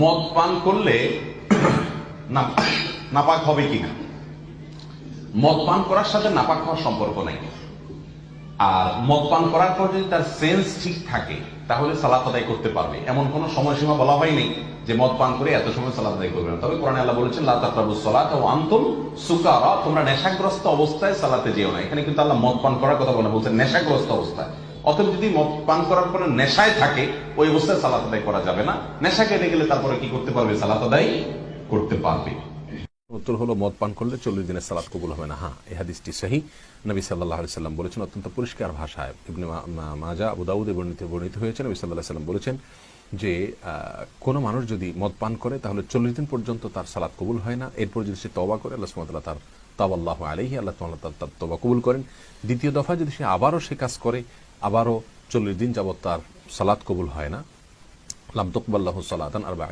মদ পান করলে নাপাক হবে কিনা? মদ পান করার সাথে নাপাক হওয়ার সম্পর্ক নাই। আর মদ পান করার পর যদি তার সেন্স ঠিক থাকে, তাহলে সালাত আদায় করতে পারবে। এমন কোন সময়সীমা বলা হয়নি যে মদ পান করে এত সময় সালাত আদায় করবে না। তবে কোরআন আল্লাহ বলেছেন, লা তাকরাবু সালাত ও আনতুম সুকারা। তোমরা নেশাগ্রস্ত অবস্থায় সালাতে যেও না। এখানে কিন্তু আল্লাহ মদ পান করার কথা বলে বলছেন নেশাগ্রস্ত অবস্থায়। অতএব যদি মদ পান করার পরে নেশায় থাকে, ওই অবস্থায় সালাত আদায় করা যাবে না। নেশা কেটে গেলে তারপরে কি করতে পারবে? সালাত আদায় করতে পারবে। উত্তর হলো মদ পান করলে চল্লিশ দিনের সালাত কবুল হবে না। হ্যাঁ এই হাদিসটি সহি। নবী সাল্লাহ সাল্লাম বলেছেন, অত্যন্ত পরিষ্কার ভাষায়। ইবনে মাজা আবুদাউদে বর্ণিত বর্ণিত হয়েছে। নবী সাল্লাহ সাল্লাম বলেছেন যে কোনো মানুষ যদি মদ পান করে, তাহলে চল্লিশ দিন পর্যন্ত তার সালাত কবুল হয় না। এরপর যদি সে তবা করে, আল্লাহ সুমতাল্লাহ তার তাবাল্লাহ আলহি আল্লাহ তার তার তবা কবুল করেন। দ্বিতীয় দফা যদি সে আবারও সে কাজ করে আবারও চল্লিশ দিন যাবৎ তার সালাদ কবুল হয় না। লাম তকবাল্লাহ সালাতান আর